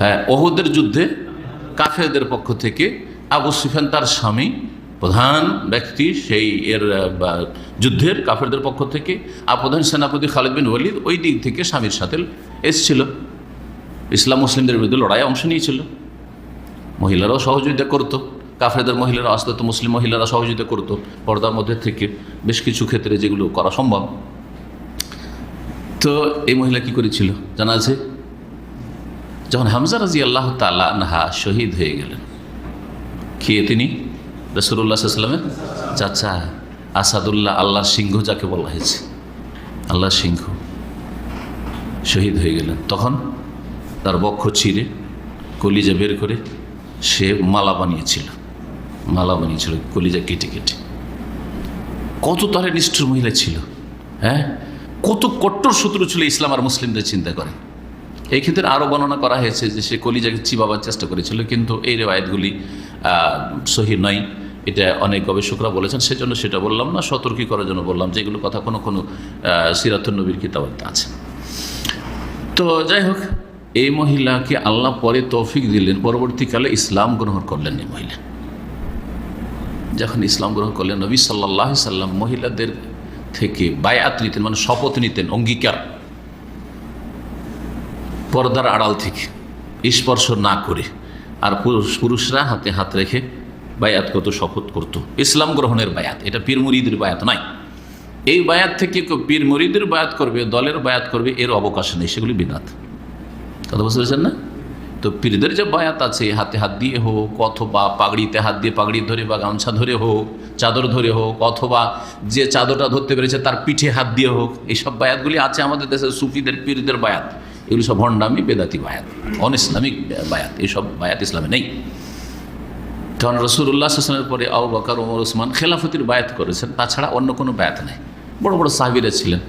হ্যাঁ ওহুদের যুদ্ধে কাফেরদের পক্ষ থেকে আবু সুফিয়ান তার স্বামী, প্রধান ব্যক্তি সেই এর যুদ্ধের কাফেরদের পক্ষ থেকে, আর প্রধান সেনাপতি খালিদ বিন ওয়ালিদ ওই দিক থেকে স্বামীর সাথে এসছিল। ইসলাম মুসলিমদের বিরুদ্ধে লড়াই অংশ নিয়েছিল। মহিলারাও সহযোগিতা করতো। কাফেরদের মহিলারা আসতে তো মুসলিম মহিলারা সহযোগিতা করতো। পর্দার মধ্যে থেকে বেশ কিছু ক্ষেত্রে যেগুলো করা সম্ভব। তো এই মহিলা কি করেছিল? জানা আছে? যখন হামজা রাজি আল্লাহ তালা নাহা শহীদ হয়ে গেলেন খেয়ে তিনি? রসুল্লাহ সাল্লামের চাচা আসাদুল্লাহ আল্লাহ সিংহ যাকে বলা হয়েছে আল্লাহ সিংহ শহীদ হয়ে গেলেন। তখন তার বক্ষ ছিঁড়ে, কলিজা বের করে সে মালা বানিয়েছিল মালা বানিয়েছিল, কলিজা কেটে কেটে। কত তারে নিষ্ঠুর মহিলা ছিল হ্যাঁ? কত কট্টর শত্রু ছিল ইসলাম আর মুসলিমদের চিন্তা করে। এই ক্ষেত্রে আরও বর্ণনা করা হয়েছে যে সে কলিজাকে চিবাবার চেষ্টা করেছিল, কিন্তু এই রেওয়ায়তগুলি সহি নয়। এটা অনেক গবেষকরা বলেছেন, সেজন্য সেটা বললাম না, সতর্কী করার জন্য বললাম যে এগুলো কথা কোনো কোনো সিরাতুল নবীর কিতাবাতে আছে। তো যাই হোক, এই মহিলাকে আল্লাহ পরে তৌফিক দিলেন, পরবর্তীকালে ইসলাম গ্রহণ করলেন এই মহিলা। যখন ইসলাম গ্রহণ করলেন, নবী সাল্লাহ সাল্লাম মহিলাদের থেকে বায়াত নিতেন মানে শপথ নিতেন, অঙ্গীকার। পর্দার আড়াল থেকে স্পর্শ না করে আর পুরুষ, পুরুষরা হাতে হাত রেখে বায়াত কত শপথ করত। ইসলাম গ্রহণের বায়াত, এটা পীর মুরিদের বায়াত নয়। এই বায়াত থেকে কেউ পীর মুরিদের বায়াত করবে, দলের বায়াত করবে, এর অবকাশ নেই, সেগুলি বিনাত। কথা বুঝতে না? তো পীরদের যে বায়াত আছে, হাতে হাত দিয়ে হোক, অথবা পাগড়িতে হাত দিয়ে পাগড়ি ধরে বা গামছা ধরে হোক, চাদর ধরে হোক, অথবা যে চাদরটা ধরতে পেরেছে তার পিঠে হাত দিয়ে হোক এইসব বায়াতগুলি আছে আমাদের দেশের সুফিদের, পীরদের বায়াত। এগুলি সব ভণ্ডামি বেদাতি বায়াত, অন ইসলামিক বায়াত এইসব বায়াত ইসলামে নেই। কারণ রসুল্লাহ হাসনের পরে আউ বকার, ওমর, ওসমান খেলাফতির বায়াত করেছেন, তাছাড়া অন্য কোনো বায়াত নেই। বড় বড় সাহাবিরা ছিলেন।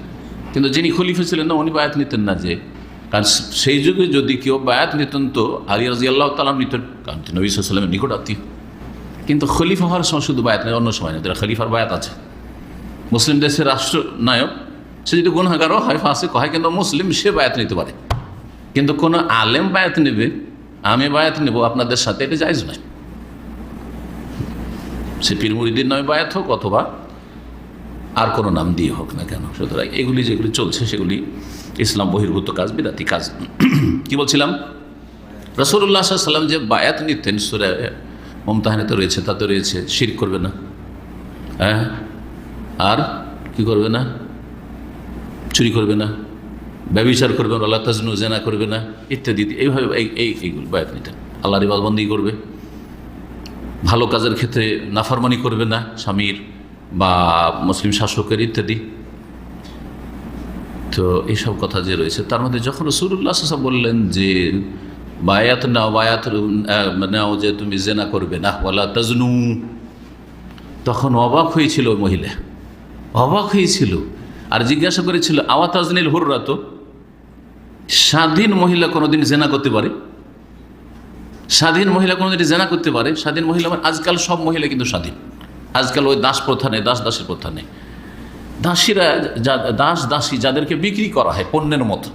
কিন্তু যিনি খলিফা ছিলেন না, উনি বায়াত নিতেন না যে, কারণ সেই যুগে যদি কেউ বায়াত নিতেন তো আলী রাজি আল্লাহ তালাম নিতেন, কারণ নবী সাল্লামের নিকট আত্মীয় কিন্তু খলিফা হওয়ার সময় শুধু বায়াত নেই, অন্য সময় নেই। খলিফার বায়াত আছে। মুসলিম দেশের রাষ্ট্রনায়ক, সে যদি গুণাগারও হয় ফাঁসে হয়, কিন্তু মুসলিম সে বায়াত নিতে পারে। কিন্তু কোনো আলেম বায়াত নেবে, আমি বায়াত নেব, আপনাদের সাথে এটা যাইজ নয়। সে পীর নয় বায়াত হোক অথবা আর কোনো নাম দিয়ে হোক না কেন। সুতরাং এগুলি যেগুলি চলছে, সেগুলি ইসলাম বহির্ভূত কাজ, বিদাতি কাজ। কি বলছিলাম? রসুল্লাহ সাল্লাম যে বায়াত নিতেন, সুরে মমতাহানিতে রয়েছে, তাতে রয়েছে শির করবে না। হ্যাঁ? আর কি করবে না? চুরি করবে না। ব্যবচার করবে না আল্লাহ তাজনু জেনা করবে না, ইত্যাদি এইভাবে এই এই, এইগুলো বায়াত নিতেন আল্লাহর করবে। ভালো কাজের ক্ষেত্রে নাফরমানি করবে না, স্বামীর বা মুসলিম শাসকের ইত্যাদি। তো এইসব কথা যে রয়েছে, তার মধ্যে যখন রসুল্লাহ সাসা বললেন যে, বায়াত নাও বায়াত নাও যে তুমি জেনা করবে না, ওয়ালা তাজনু, তখন অবাক হয়েছিল মহিলা। অবাক হয়েছিল। আর জিজ্ঞাসা করেছিল আওয়া তাজনিল হুররা তো? স্বাধীন মহিলা কোনোদিন জেনা করতে পারে? স্বাধীন মহিলা কোনোদিন জেনা করতে পারে? স্বাধীন মহিলা মানে আজকাল সব মহিলা কিন্তু স্বাধীন। আজকাল ওই দাস প্রথা নেই, দাস দাসের প্রথা নেই। দাসীরা দাস দাসী যাদেরকে বিক্রি করা হয় পণ্যের মতো।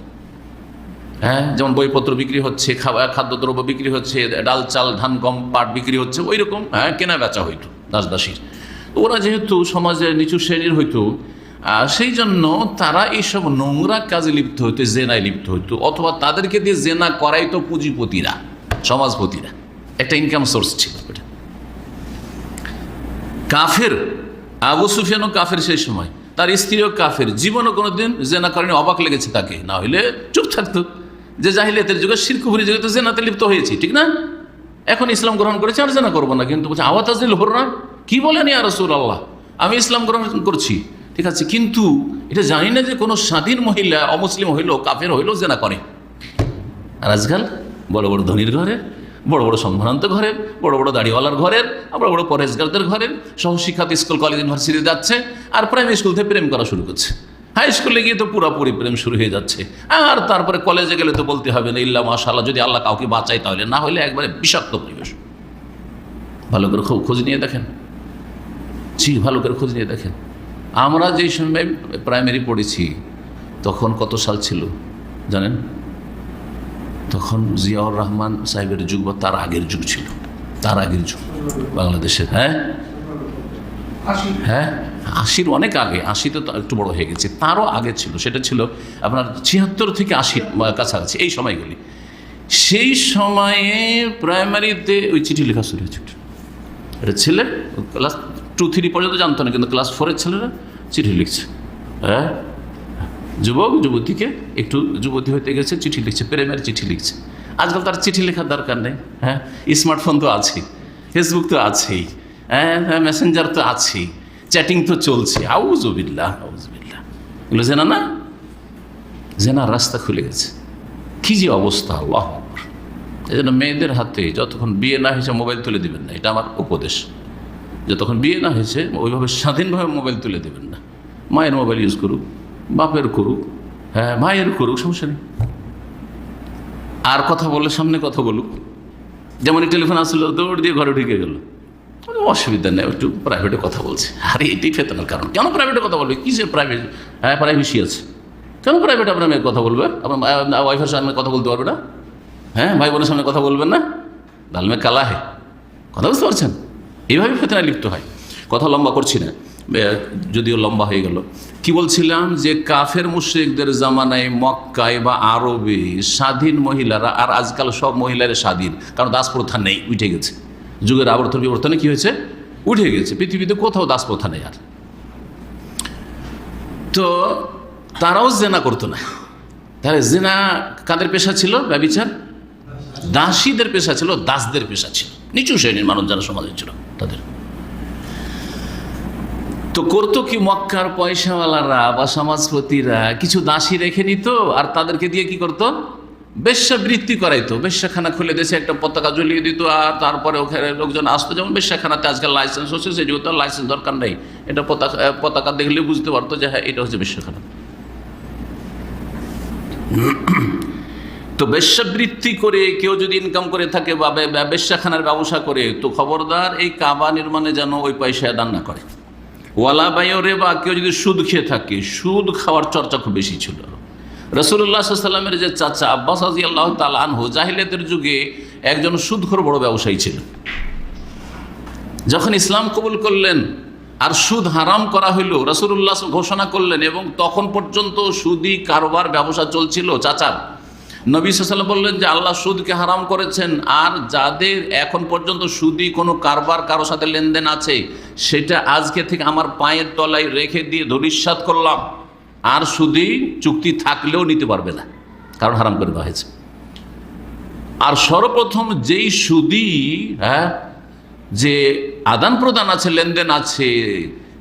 হ্যাঁ যেমন বইপত্র বিক্রি হচ্ছে খাবার খাদ্যদ্রব্য বিক্রি হচ্ছে, ডাল, চাল, ধান, গম, পাট বিক্রি হচ্ছে, ওই রকম হ্যাঁ কেনা বেচা হইতো দাস দাসীর। ওরা যেহেতু সমাজের নিচু শ্রেণির হইতো সেই জন্য তারা এইসব নোংরা কাজে লিপ্ত হইতো, জেনায় লিপ্ত হইতো, অথবা তাদেরকে দিয়ে জেনা করাইতো পুঁজিপতিরা, সমাজপতিরা। একটা ইনকাম সোর্স ছিল কাফের, আবু সুফিয়ানও কাফের সেই সময়। তার স্ত্রীও কাফের। জীবনও কোনো দিন জেনা করেনি, অবাক লেগেছে তাকে। না হইলে চুপ থাকতো। যে জাহিলিয়াতের যুগে শিরকুপুরি যুগে তো জেনাতে লিপ্ত হয়েছি, ঠিক না? এখন ইসলাম গ্রহণ করেছি, আর জেনা করব না। কিন্তু বলছে আওয়াতাজিল হররা কি বলেন ইয়া রসুল আল্লাহ আমি ইসলাম গ্রহণ করছি। ঠিক আছে, কিন্তু এটা জানি না যে কোনো স্বাধীন মহিলা, অমুসলিম হইল, কাফের হইল, জেনা করে। আর আজকাল বড় বড় ধনির ঘরে, বড় বড় সম্ভ্রান্ত ঘরের বড় বড় দাড়িওয়ালার ঘরের বড় বড় পরেশগারদের ঘরের সহশিক্ষাত স্কুল কলেজ ইউনিভার্সিটি যাচ্ছে, আর প্রাইমারি স্কুল থেকে প্রেম করা শুরু করছে। হাই স্কুলে গিয়ে তো পুরোপুরি প্রেম শুরু হয়ে যাচ্ছে। আর তারপরে কলেজে গেলে তো বলতে হবে না, ইল্লা মাশাল্লাহ যদি আল্লাহ কাউকে বাঁচাই তাহলে, না হলে একবারে বিষাক্ত পরিবেশ। ভালো করে খোঁজ নিয়ে দেখেন। জি ভালো করে খোঁজ নিয়ে দেখেন। আমরা যেই সময় প্রাইমারি পড়েছি, তখন কত সাল ছিল জানেন? তখন জিয়াউর রহমান সাহেবের যুগ বা তার আগের যুগ ছিল। তার আগের যুগ। বাংলাদেশের হ্যাঁ? হ্যাঁ? আশির অনেক আগে আশিতে তো একটু বড় হয়ে গেছে। তারও আগে ছিল। সেটা ছিল আপনার ছিয়াত্তর থেকে আশির কাছাকাছি, এই সময়গুলি। সেই সময়ে প্রাইমারিতে ওই চিঠি লেখা শুরু হয়েছে। এটা ছেলে ক্লাস টু থ্রি পর্যন্ত জানতো না, কিন্তু ক্লাস ফোরের ছেলেরা চিঠি লিখছে। হ্যাঁ? যুবক, যুবতীকে একটু যুবতী হইতে গেছে, চিঠি লিখছে, প্রেমের চিঠি লিখছে। আজকাল তার চিঠি লেখার দরকার নেই হ্যাঁ? স্মার্টফোন তো আছেই ফেসবুক তো আছেই হ্যাঁ? হ্যাঁ মেসেঞ্জার তো আছেই চ্যাটিং তো চলছে। আউজবিল্লা আউজবিল্লা এগুলো জেনা না? জেনার রাস্তা খুলে গেছে। কী যে অবস্থা, আল্লাহ এই জন্য মেয়েদের হাতে যতক্ষণ বিয়ে না হয়েছে, মোবাইল তুলে দিবেন না, এটা আমার উপদেশ। যতক্ষণ বিয়ে না হয়েছে, ওইভাবে স্বাধীনভাবে মোবাইল তুলে দেবেন না। মায়ের মোবাইল ইউজ করুক, বাপের করুক হ্যাঁ মায়ের করুক, সমস্যা নেই। আর কথা বলে সামনে কথা বলুক। যেমন টেলিফোন আসলো, দৌড় দিয়ে ঘরে ঢুকে গেল। অসুবিধা নেই, একটু প্রাইভেটে কথা বলছে। আরে, এটাই ফেতনার কারণ। কেন প্রাইভেটে কথা বলবে? কিসের প্রাইভেট হ্যাঁ প্রাইভেসি আছে। কেন প্রাইভেট আপনার মেয়ে কথা বলবে? আপনার ওয়াইফের সামনে কথা বলতে পারবে না? হ্যাঁ ভাই বোনের সামনে কথা বলবেন না? দালমে কালা হে কথা বুঝতে পারছেন? এইভাবে ফেতনায় লিপ্ত হয়। কথা লম্বা করছি না যদিও লম্বা হয়ে গেল। কি বলছিলাম যে কাফের মুশ্রিকদের জামানায় মক্কায় বা আরবে স্বাধীন মহিলারা, আর আজকাল সব মহিলারা স্বাধীন, কারণ দাস প্রথা নেই, উঠে গেছে। যুগের আবর্তন বিবর্তনে কি হয়েছে? উঠে গেছে। পৃথিবীতে কোথাও দাস প্রথা নেই আর। তো তারাও জেনা করতো না। তাহলে জেনা কাদের পেশা ছিল ব্যবিচার? দাসীদের পেশা ছিল, দাসদের পেশা ছিল। নিচু শ্রেণির মানুষ যারা সমাজে ছিল। তো করতো কি মক্কার পয়সাওয়ালারা বা সমাজপতিরা? কিছু দাসী রেখে নিত আর তাদেরকে দিয়ে কি করতো? বেশ্যাবৃত্তি করাইতো। বেশ্যাখানা খুলে দেশে একটা পতাকা জ্বলিয়ে দিত আর তারপরে ওখানে লোকজন আসতো। যেমন বেশ্যাখানাতে আজকাল লাইসেন্স হচ্ছে সেই যেহেতু লাইসেন্স দরকার নেই। এটা পতাকা পতাকা দেখলে বুঝতে পারতো যে হ্যাঁ এটা হচ্ছে বেশ্যাখানা। তো বেশ্যাবৃত্তি করে কেউ যদি ইনকাম করে থাকে বা বেশ্যাখানার ব্যবসা করে, তো খবরদার এই কাবা নির্মাণে যেন ওই পয়সা দান না করে। ওয়ালা বাইরে বা কেউ যদি সুদ খেয়ে থাকে, সুদ খাওয়ার চর্চা খুব বেশি ছিল। রসুল্লাহ সাল্লামের যে চাচা আব্বাস আজি আল্লাহ তালহু জাহিলিয়াতের যুগে একজন সুদখোর বড় ব্যবসায়ী ছিল। যখন ইসলাম কবুল করলেন আর সুদ হারাম করা হইল রসুল্লাহ ঘোষণা করলেন এবং তখন পর্যন্ত সুদি কারবার ব্যবসা চলছিল। চাচার নবী সাল্লাম বললেন যে, আল্লাহ সুদকে হারাম করেছেন, আর যাদের এখন পর্যন্ত সুদি কোনো কারবার কারও সাথে লেনদেন আছে, সেটা আজকে থেকে আমার পায়ের তলায় রেখে দিয়ে ধরিস্বাদ করলাম। আর সুদি চুক্তি থাকলেও নিতে পারবে না, কারণ হারাম করে দেওয়া হয়েছে। আর সর্বপ্রথম যেই সুদি হ্যাঁ যে আদান প্রদান আছে, লেনদেন আছে,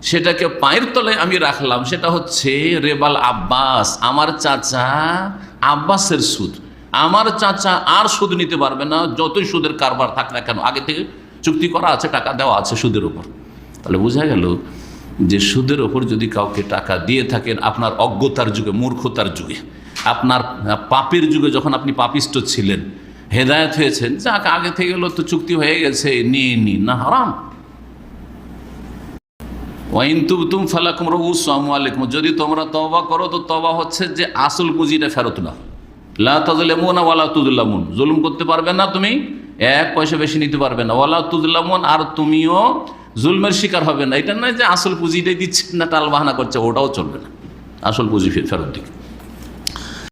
সেটাকে পায়ের তলায় আমি রাখলাম, সেটা হচ্ছে রেবাল আব্বাস, আমার চাচা আব্বাসের সুদ। আমার চাচা আর সুদ নিতে পারবে না, যতই সুদের কারবার থাক না কেন, আগে থেকে চুক্তি করা আছে, টাকা দেওয়া আছে সুদের উপর। তাহলে বোঝা গেল যে সুদের ওপর যদি কাউকে টাকা দিয়ে থাকেন, আপনার অজ্ঞতার যুগে, মূর্খতার যুগে, আপনার পাপের যুগে যখন আপনি পাপিষ্ট ছিলেন, হেদায়ত হয়েছেন, যাক, আগে থেকে গেলো তো চুক্তি হয়ে গেছে, নিয়ে নিন, না, হারাম। ওয়াইন তুম ফালাকুম রহুসামু আলাইকুম যদি তোমরা তবা করো, তো তবা হচ্ছে যে আসল পুঁজিটা ফেরত না লা তাজলেমুন ওয়ালা তুজলামুন জুলুম করতে পারবে না তুমি, এক পয়সা বেশি নিতে পারবে না। ওয়ালা তুজলামুন আর তুমিও জুলমের শিকার হবে না। এটা নয় যে আসল পুঁজিটাই দিচ্ছে না টাল বাহানা করছে, ওটাও চলবে না। আসল পুঁজি ফেরত দিকে।